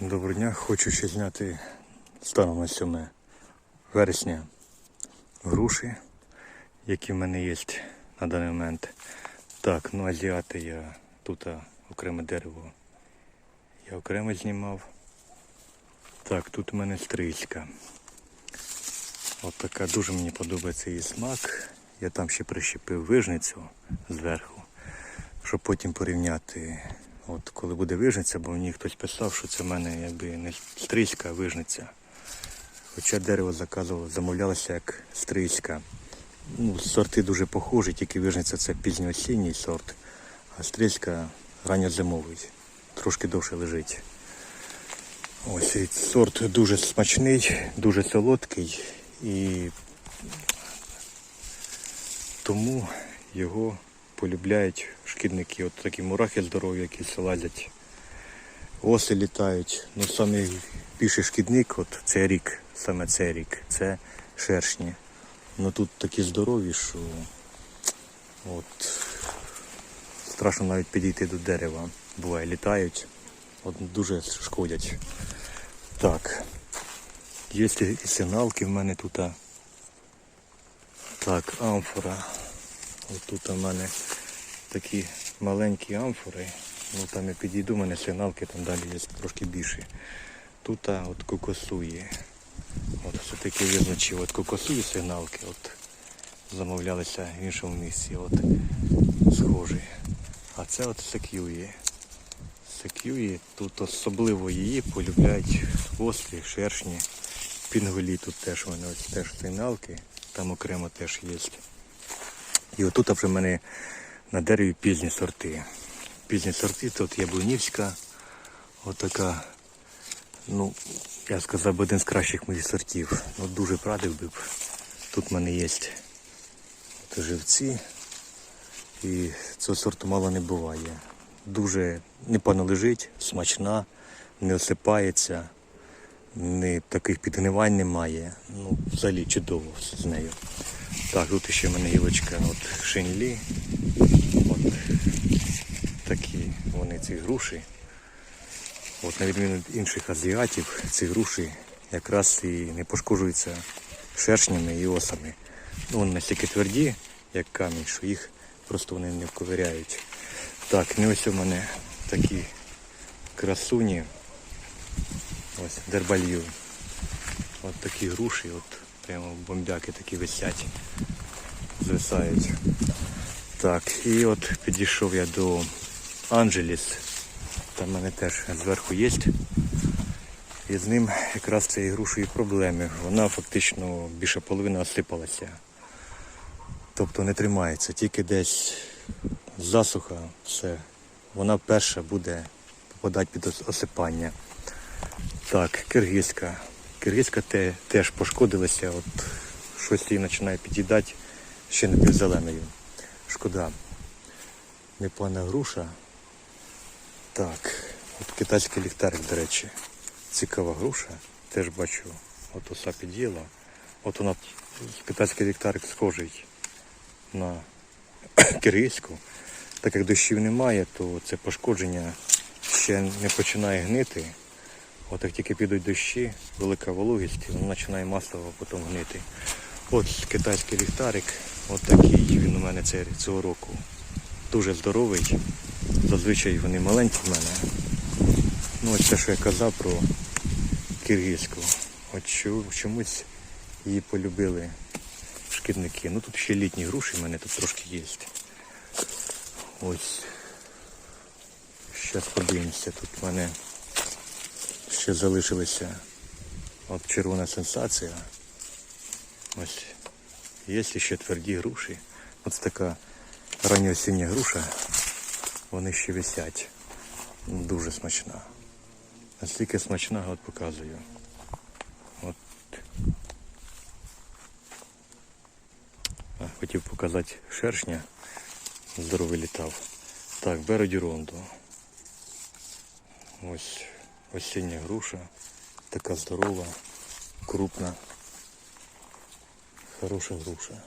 Доброго дня, хочу ще зняти станом на 7 вересня груші, які в мене є на даний момент. Так, ну азіати я тут окреме дерево я окремо знімав. Так, тут у мене стрийська. От така дуже мені подобається її смак. Я там ще прищепив вижницю зверху, щоб потім порівняти. От коли буде вижниця, бо мені хтось писав, що це в мене якби не стрийська, а вижниця. Хоча дерево заказувало, замовлялося як стрийська. Ну, сорти дуже похожі, тільки вижниця це пізньоосінній сорт, а стрийська ранньозимовий, трошки довше лежить. Ось цей сорт дуже смачний, дуже солодкий і тому його полюбляють шкідники. От такі мурахи здорові, які лазять. Оси літають. Ну найбільший шкідник, от цей рік, саме цей рік, це шершні. Ну тут такі здорові, що от страшно навіть підійти до дерева. Буває, літають, от дуже шкодять. Так. Є сигналки в мене тут. Так, амфора. Ось тут у мене такі маленькі амфори. Ну там я підійду, у мене сигналки там далі є трошки більше. Тут от кокосує. От все-таки визначив от кокосує сигналки. От замовлялися в іншому місці. От схожі. А це от сек'ює. Сек'ює. Тут особливо її полюбляють ослі, шершні, пінгулі тут теж мене ось теж сигналки, там окремо теж є. І отут вже в мене на дереві пізні сорти. Пізні сорти, тут яблунівська, отака, ну, я сказав, один з кращих моїх сортів. Ну, дуже прадив би. б. Тут в мене є живці. І цього сорту мало не буває. Дуже непогано лежить, смачна, не осипається, не таких підгнивань немає. Ну, взагалі чудово з нею. Так, тут ще в мене гілочка от шинлі. От такі вони ці груші. От на відміну від інших азіатів, ці груші якраз і не пошкоджуються шершнями і осами. Ну, вони настільки тверді, як камінь, що їх просто вони не вковиряють. Так, ну ось у мене такі красуні. Ось дербалью. От такі груші, от прямо бомбяки такі висять, звисають. Так, і от підійшов я до Анджеліс. Там в мене теж зверху є. І з ним якраз цієї грушої проблеми. Вона фактично більше половини осипалася. Тобто не тримається, тільки десь засуха, все. Вона перша буде попадати під осипання. Так, киргизька. Киргизька те, теж пошкодилася, от щось її починає під'їдати ще не зеленою. Шкода. Непогана груша. Так, от китайський ліхтарик, до речі. Цікава груша. Теж бачу, от оса під'їла. От вона китайський ліхтарик схожий на киргизьку. Так як дощів немає, то це пошкодження ще не починає гнити. От як тільки підуть дощі, велика вологість, воно починає масово потім гнити. От китайський ліхтарик, от такий він у мене цього року. Дуже здоровий. Зазвичай вони маленькі в мене. Ну ось те, що я казав про киргизьку. От чомусь її полюбили шкідники. Ну тут ще літні груші в мене тут трошки є. Ось. Зараз подивимося, тут в мене ще залишилися от червона сенсація. Ось. Є ще тверді груші. Ось така ранньоосіння груша. Вони ще висять. Дуже смачна. Настільки смачна, от показую. От. А, хотів показати шершня. Здоровий літав. Так, беродіронду. Ось осіння груша. Така здорова, крупна. Хороша груша.